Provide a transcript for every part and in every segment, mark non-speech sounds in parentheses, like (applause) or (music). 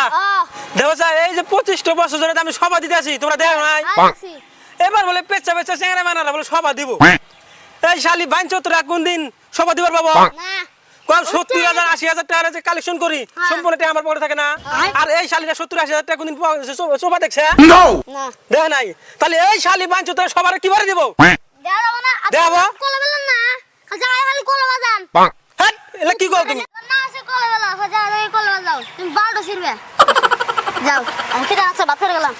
আহ, এই যে পঁচিশটা বছর ধরে আমি সভা দিতে আছি তোমরা দেখো নাই? এবার বলে পেঁচা পেঁচা চেংরা মানারা বলে সভা দিব। এই শালি বাইন চত্বরা কোন দিন সভা দিবার পাবো কম সত্তর হাজার আশি হাজার টাকা যে কালেকশন করি। সম্পূর্ণ টাকা আমার পকেটে থাকে না। আর এই শালিটা সত্তর আশি হাজার টাকা কোনদিন সোফা দেখছে দেখ নাই। তাহলে এই শালি বাইন চত্বরা সবার কিবারে দিব? দেওয়া না। আপনি দেওয়া? না। খালি জায়গায় খালি হ্যাঁ এলা কি কর তুমি? তুমি বারোটা ছিড়বে। (laughs) যাও আমি ভাত গেলাম।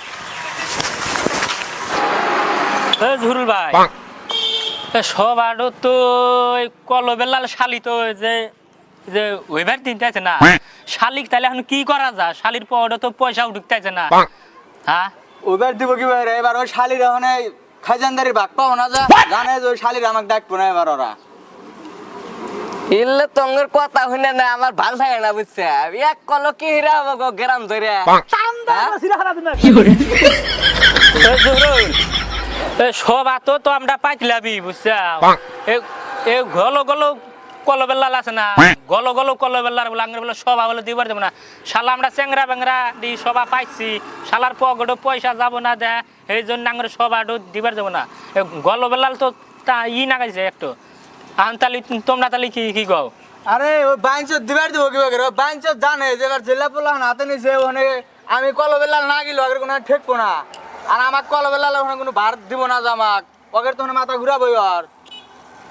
ঝুরুল ভাই। সব আরও তো কলবেলাল শালি তো যে যে ওইবার দিনতে আছে না। শালিক তাহলে এখন কি করা যায়? শালির পরে তো পয়সা উঠতে আছে না। হ্যাঁ? ওইবার দিব কি এবার ওই শালির ওখানে ভাগ পাবো না যা। জানে যে ওই শালির আমাকে ডাকবো না এবার ওরা। ইল্লে তঙ্গের কথা শুনে না আমার ভালো থাকে না বুঝছে? এক কলো কি হিরা আমাকে গ্রাম ধরে সব আতো তো আমরা পাইছিলামই বুঝছা? এ- এ গলো গলো কলবেলাল আছে না? গলো বলে আঙ্গের বলে সবা বলে দিবার দেবো না। শালা আমরা চেংরা বেংরা দি সবা পাইছি। শালার পকেটে পয়সা যাব না দে এই জন্য আঙ্গের সবাটো দিবার দেবো না। এ গলবেলাল তো তা ই না গাইছে একটু। আহন তালি তোমরা তালি কি কি কও? আরে ওই বাইঞ্চ দিবার দিব কি ভাই বাইঞ্চ জানে যে এবার জেলা পোলা হাতে নিছে ওখানে আমি কলবেলাল না গেলে ওদের কোনো ঠেকবো না। আর আমার কলবেলাল ওখানে কোনো ভার দিব না যে আমাক ওদের তো মাথা ঘুরাবই আর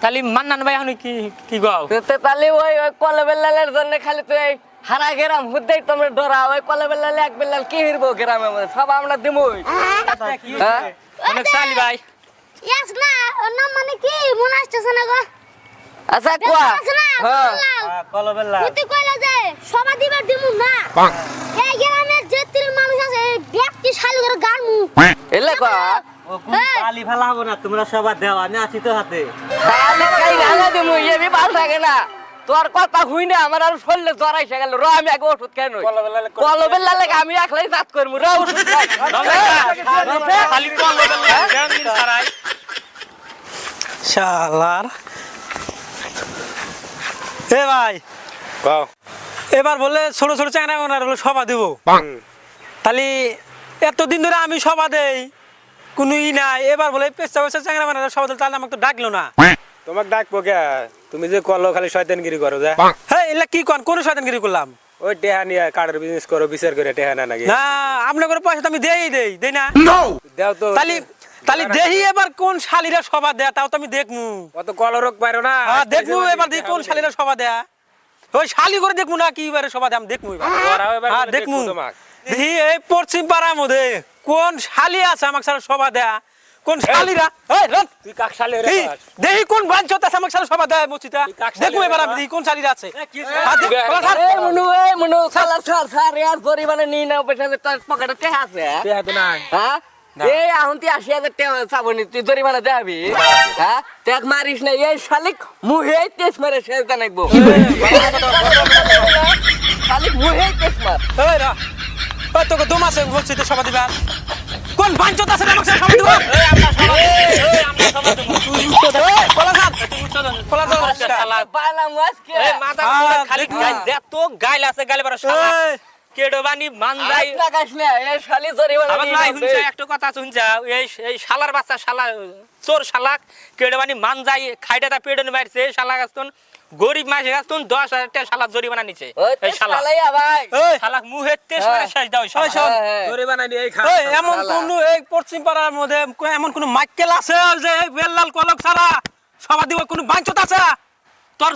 তালি মান্নান ভাই এখন কি কি কও? তো তাহলে ওই ওই কলে বেল্লালের জন্য খালি তুই হারা গেরাম হুদ্দেই তোমরা ডরা ওই কলে বেল্লালে এক বেল্লাল কি হিরবো গ্রামের মধ্যে সব আমরা দিমই। হ্যাঁ অনেক সালি ভাই। ইয়াস না নাম মানে কি? মনে আসতেছে না গো। আচ্ছা কোয়া? না হ্যাঁ। তুই কইলা যে দিবার দিমু না। এই গ্রামের যে তিন মানুষ আছে ব্যক্তি শালি করে গান মু। এলে কোয়া? কালি ফেলা হব না তোমরা আমি আছি তো হাতে। তাহলে কাই রাঙা দিমু এমনি ভালো থাকে না। তোর কথা হুই না আমার আর শরীরে জ্বর এসে গেল। র আমি আগে ওষুধ খাই নই। কলে বেল্লালে আমি একলাই জাত করব র ওষুধ খাই খালি কলবেলাল জানি সারাই শালার এ ভাই। এবার বলে ছোট ছোট চায়না ওনার হলো সভা দিব। তাহলে এতদিন ধরে আমি সভা দেই কোনো ই নাই। এবার বলে পেঁচা পেঁচা চাংরা মানারা সভা দিল তাহলে আমাকে তো ডাকলো না। তোমাক ডাকবো কে? তুমি যে কলো খালি শয়তানগিরি করো যা। হ্যাঁ এলা কি কন? কোন শয়তানগিরি করলাম? ওই টেহা নিয়ে কার্ডের বিজনেস করো বিচার করে টেহা না নাকি? না আপনার করে পয়সা তো আমি দেই দেই দেই না। দেও তো। তাহলে তাহলে দেহি এবার কোন শালিরা সভা দেয়া তাও তো আমি দেখমু। অত কলরক পারো না। হ্যাঁ দেখমু এবার দেখি কোন শালিরা সভা দেয়া। ওই শালি করে দেখমু না কি এবারে সভা দেয়া আমি দেখমু এবার। হ্যাঁ দেখমু দেখব তোমাক। এই পশ্চিম পাড়ার মধ্যে কোন শালি আছে আমাকে সারা সভা দেয়া? কোন শালিরা? এই রন তুই কাক শালে রে দেখি কোন বাঞ্চত আছে আমাকে সারা সভা দেয় মুচিতা দেখমু এবার আমি? কোন শালিরা আছে। হ্যাঁ। এই মনু এই মনু সালা সার সার ইয়ার পরিমাণে নিয়ে নাও পেছনে পকেটে টেহা আছে টেহা তো নাই। হ্যাঁ? এই এখন তুই আশি হাজার টাকা চাবনি তুই জরিমানা দেবি হ্যাঁ তেক মারিস না এই শালিক মুহে তেজ মারে শেষ জানাইবো শালিক মুহে তেজ মার এই রা ওই তোকে মুচিতে সভা দিবা কোন বাঞ্চত আছে আমাকে দিব। বলা এই মাথা হ্যাঁ, খালি। গাইল যত গাইল আছে গাইল বড় শালা এই, কেডো মান যাই লাগাস না এই শালি জরিমানা আবার নিয়ে নাই নাও, শুনছে এই। একটা কথা শুনছা এই এই শালার বাচ্চা শালা চোর শালাক কেডো বানি মান যাই খাইটা তা পেডন মারছে শালা গাছতন গরিব মাসে গাছতন দশ হাজার টাকা শালা জরিমানা নিছে এই শালা শালাইয়া ভাই শালাক মুহে হ্যাঁ। শেষ দাও। হ্যাঁ, হ্যাঁ। খা এমন। কোন এই পশ্চিম পাড়ার মধ্যে এমন কোন মাইকেল আছে যে বেল্লাল কলক ছাড়া সভা দিব কোন বাঞ্চত আছে তোর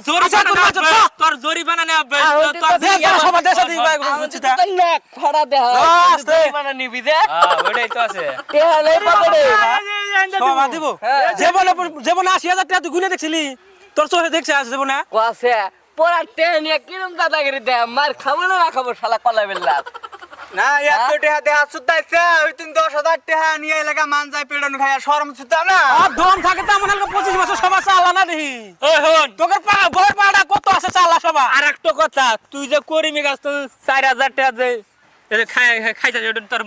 দেহ হ্যাঁ, ওইটাই তো আছে। হ্যাঁ। জীবনে আশি হাজার টাকা তুই গুনে দেখছিলি তোর চোখে দেখছে আছে জীবনে কসে পোড়া কিরম দাদাগিরি দে মার খাব না না খাব শালা কলা বেল্লা। না ওই তুমি দশ হাজার টেহা নিয়ে এলাকা মান যায় পেড়ন খাইয়া শরম সুতা না। আর দম থাকে তো আমার পঁচিশ বছর ওই হন। তোকে বই পাড়া কত আছে চালা সভা আর একটা কথা তুই যে করিমি গাছ তো চার টাকা যে খাইতে তোর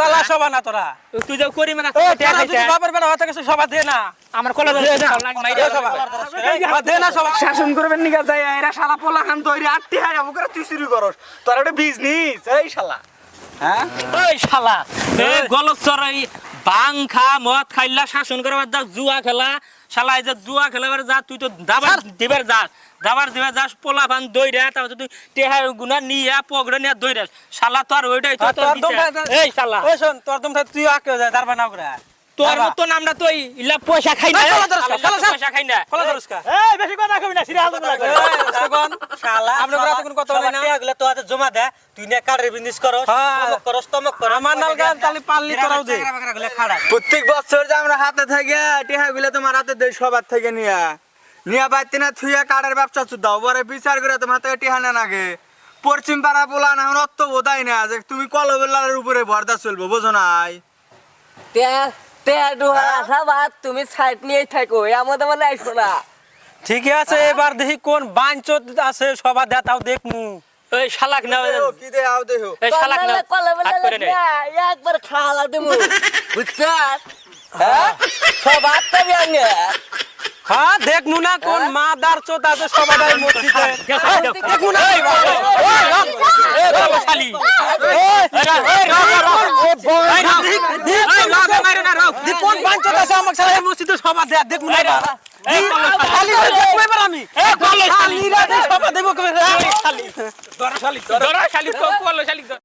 চালা সবা না তোরা। তুই হতে গেছে সবা দে না। আমার কলা দে না। সবা। দে শাসন করবেন এরা শালা পোলা খান তৈরি আটটি তুই শুরু করস। তোর একটা বিজনেস এই শালা। হ্যাঁ? ওই শালা। এই গলচর এই বাং খা মদ খাইলা শাসন করবার যা জুয়া খেলা শালা এই যে জুয়া খেলাবার যা তুই তো দাবার দিবার যাস দাবার দিবার যাস পোলা ভান দইরা তারপর তুই টেহার গুনা নিয়া পগড়ে নিয়া দইরা শালা তো আর ওইটাই তো। এই শালা। ওই শোন তোর দম থাকে তুই আকে যায় দারবা না করে তোর। মতন আমরা তো ইলা পয়সা খাই না। পয়সা খাই না। কলা এই বেশি কথা কবি না রাস্তাগণ, শালা রাতে কোনো কথা বলে না? তো হাতে জমা দে। তুই না বিজনেস করস হ্যাঁ। তমক করস তমক করস। আমার নাল গান তোরাও দে। প্রত্যেক বছর যে আমরা হাতে থেকে টিহা গুলো তোমার হাতে দেই সবার থেকে নিয়া। নিয়া বাইতে না থুইয়া কাঠের ব্যবসা দাও। পরে বিচার করে তোমার থেকে টিহা না নাগে পশ্চিম পাড়া পোলা না অত বোধাই না। যে তুমি কলবেলার উপরে ভরদা চলবো বোঝো নাই? তুমি সাইড নিয়ে থাকো আমাদের মানে আইসো না ঠিকই আছে এবার দেখি কোন বাঞ্চত আছে সবা দে দেখমু ওই শালাক না কি দে আও দেহো এই শালাক না হাত করে নে একবার খালা দেবো বুঝছাস হ্যাঁ সব আটটা বিয়াঙ্গে হ্যাঁ দেখমু না কোন মাদার চোত আছে সবা দেয় মসজিদে দেখমু না এই বাবা। এ বাবা শালি দি কোন বাঞ্চত আছে আমাকে সারা মসজিদে সবা দে দেখমু না খালি রে এবার আমি। খালি রে সবা দেবো কবে? রে? শালি ধরো শালি কল শালি